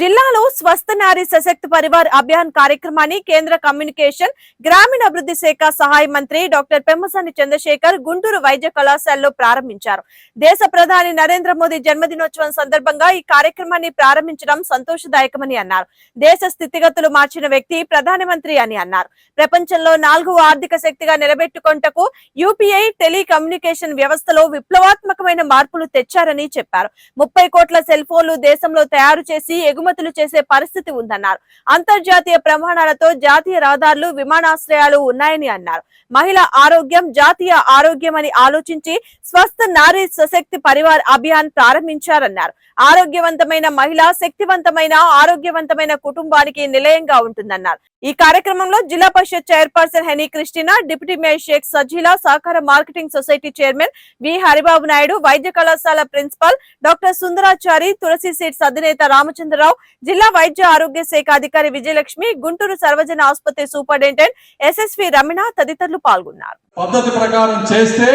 జిల్లాలో స్వస్థ నారీ సశక్తి పరివార్ అభియాన్ కార్యక్రమాన్ని కేంద్ర కమ్యూనికేషన్ గ్రామీణాభివృద్ధి శాఖ సహాయ మంత్రి డాక్టర్ పెమ్మసాని చంద్రశేఖర్ గుంటూరు వైద్య కళాశాలలో ప్రారంభించారు. దేశ ప్రధాని నరేంద్ర మోదీ జన్మదినోత్సవం సందర్భంగా ఈ కార్యక్రమాన్ని ప్రారంభించడం సంతోషదాయకమని అన్నారు. దేశ స్థితిగతులు మార్చిన వ్యక్తి ప్రధానమంత్రి అని అన్నారు. ప్రపంచంలో నాలుగు ఆర్థిక శక్తిగా నిలబెట్టుకుంటకు యూపీఐ టెలికమ్యూనికేషన్ వ్యవస్థలో విప్లవాత్మకమైన మార్పులు తెచ్చారని చెప్పారు. ముప్పై కోట్ల సెల్ ఫోన్లు దేశంలో తయారు చేసి ఎగుమతి ఎగుమతులు చేసే పరిస్థితి ఉందన్నారు. అంతర్జాతీయ ప్రమాణాలతో జాతీయ రహదారులు విమానాశ్రయాలు ఉన్నాయని అన్నారు. మహిళ ఆరోగ్యం జాతీయ ఆరోగ్యం అని ఆలోచించి స్వస్థ నారీ సశక్తి పరివార్ అభియాన్ ప్రారంభించారన్నారు. ఆరోగ్యవంతమైన మహిళ శక్తివంతమైన ఆరోగ్యవంతమైన కుటుంబానికి నిలయంగా ఉంటుందన్నారు. ఈ కార్యక్రమంలో Zilla Parishad chairperson Heny Christina deputy mayor Shaik Sajila సహకార marketing society chairman V Haribabu Naidu వైద్య కళాశాల principal doctor Sundarachari Tulasi seeds అధినేత రామచంద్రరావు జిల్లా వైద్య ఆరోగ్య శాఖ అధికారి విజయలక్ష్మి గుంటూరు సర్వజన ఆసుపత్రి సూపరింటెండెంట్ ఎస్ఎస్వి రమణ తదితరులు పాల్గొన్నారు. పద్ధతి ప్రకారం చేస్తే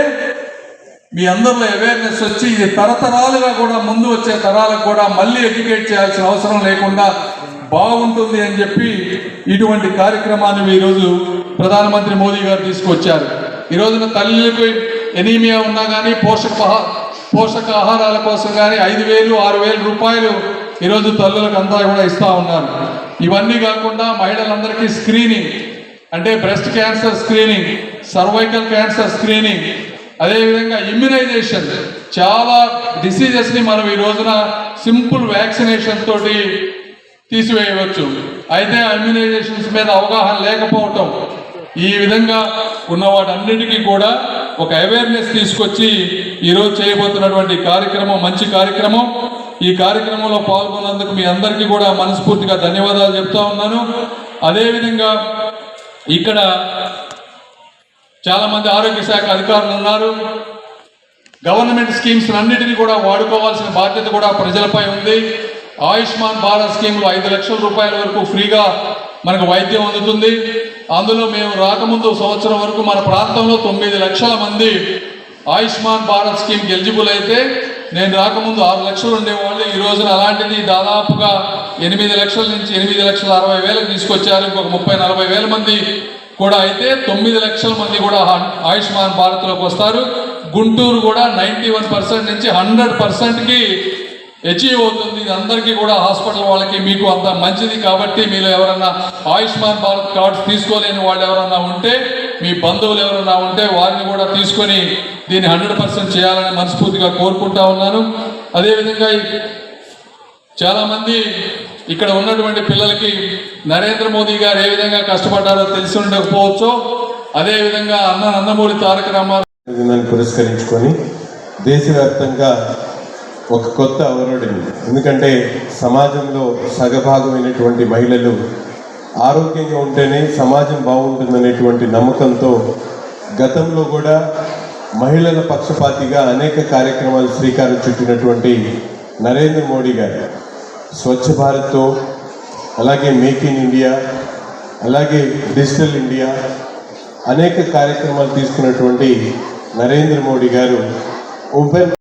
మీ అందరిలో అవేర్నెస్ వచ్చి ఇది తరతరాలుగా కూడా ముందు వచ్చే తరాలకు కూడా మళ్ళీ ఎడ్యుకేట్ చేయాల్సిన అవసరం లేకుండా బాగుంటుంది అని చెప్పి ఇటువంటి కార్యక్రమాన్ని ఈరోజు ప్రధానమంత్రి మోదీ గారు తీసుకొచ్చారు. ఈ రోజున తల్లికి ఎనీమియా ఉన్నా కానీ పోషక పోషక ఆహారాల కోసం కానీ ఐదు వేలు ఆరు వేలు రూపాయలు ఈరోజు తల్లులకు అంతా కూడా ఇస్తా ఉన్నారు. ఇవన్నీ కాకుండా మహిళలందరికీ స్క్రీనింగ్ అంటే breast cancer screening cervical cancer screening అదేవిధంగా ఇమ్యునైజేషన్ చాలా డిసీజెస్ని మనం ఈ రోజున సింపుల్ వ్యాక్సినేషన్ తోటి తీసివేయవచ్చు. అయితే ఇమ్యునైజేషన్స్ మీద అవగాహన లేకపోవటం ఈ విధంగా ఉన్న వాటన్నిటికీ కూడా ఒక అవేర్నెస్ తీసుకొచ్చి ఈరోజు చేయబోతున్నటువంటి కార్యక్రమం మంచి కార్యక్రమం. ఈ కార్యక్రమంలో పాల్గొన్నందుకు మీ అందరికీ కూడా మనస్ఫూర్తిగా ధన్యవాదాలు చెప్తా ఉన్నాను. అదేవిధంగా ఇక్కడ చాలా మంది ఆరోగ్య శాఖ అధికారులు ఉన్నారు. గవర్నమెంట్ స్కీమ్స్ అన్నిటినీ కూడా వాడుకోవాల్సిన బాధ్యత కూడా ప్రజలపై ఉంది. ఆయుష్మాన్ భారత్ స్కీమ్లో ఐదు లక్షల రూపాయల వరకు ఫ్రీగా మనకు వైద్యం అందుతుంది. అందులో మేము రాకముందు సంవత్సరం వరకు మన ప్రాంతంలో తొమ్మిది లక్షల మంది ఆయుష్మాన్ భారత్ స్కీమ్కి ఎలిజిబుల్ అయితే నేను రాకముందు ఆరు లక్షలు ఉండేవాళ్ళు. ఈ రోజున అలాంటిది దాదాపుగా ఎనిమిది లక్షల నుంచి ఎనిమిది లక్షల అరవై వేలకు తీసుకొచ్చారు. ఇంకొక ముప్పై నలభై వేల మంది కూడా అయితే తొమ్మిది లక్షల మంది కూడా హన్- ఆయుష్మాన్ భారత్లోకి వస్తారు. గుంటూరు కూడా నైంటీ వన్ పర్సెంట్ నుంచి హండ్రెడ్ పర్సెంట్కి అచీవ్ అవుతుంది. ఇది అందరికీ కూడా హాస్పిటల్ వాళ్ళకి మీకు అంత మంచిది. కాబట్టి మీరు ఎవరన్నా ఆయుష్మాన్ భారత్ కార్డ్స్ తీసుకోలేని వాళ్ళు ఎవరన్నా ఉంటే మీ బంధువులు ఎవరైనా ఉంటే వారిని కూడా తీసుకొని దీన్ని హండ్రెడ్ పర్సెంట్ చేయాలని మనస్ఫూర్తిగా కోరుకుంటా ఉన్నాను. అదేవిధంగా చాలామంది ఇక్కడ ఉన్నటువంటి పిల్లలకి నరేంద్ర మోదీ గారు ఏ విధంగా కష్టపడ్డారో తెలిసి ఉండకపోవచ్చు. అదేవిధంగా అన్న నందమూరి తారక రామారావు పురస్కరించుకొని దేశవ్యాప్తంగా ఒక కొత్త అవరోడిని ఎందుకంటే సమాజంలో సగభాగమైనటువంటి మహిళలు ఆరోగ్యంగా ఉంటేనే సమాజం బాగుంటుందనేటువంటి నమ్మకంతో గతంలో కూడా మహిళల పక్షపాతిగా అనేక కార్యక్రమాలు శ్రీకారం చుట్టినటువంటి నరేంద్ర మోడీ గారు. స్వచ్ఛ భారత్తో అలాగే మేక్ ఇన్ ఇండియా అలాగే డిజిటల్ ఇండియా అనేక కార్యక్రమాలు తీసుకున్నటువంటి నరేంద్ర మోడీ గారు. ఓపెన్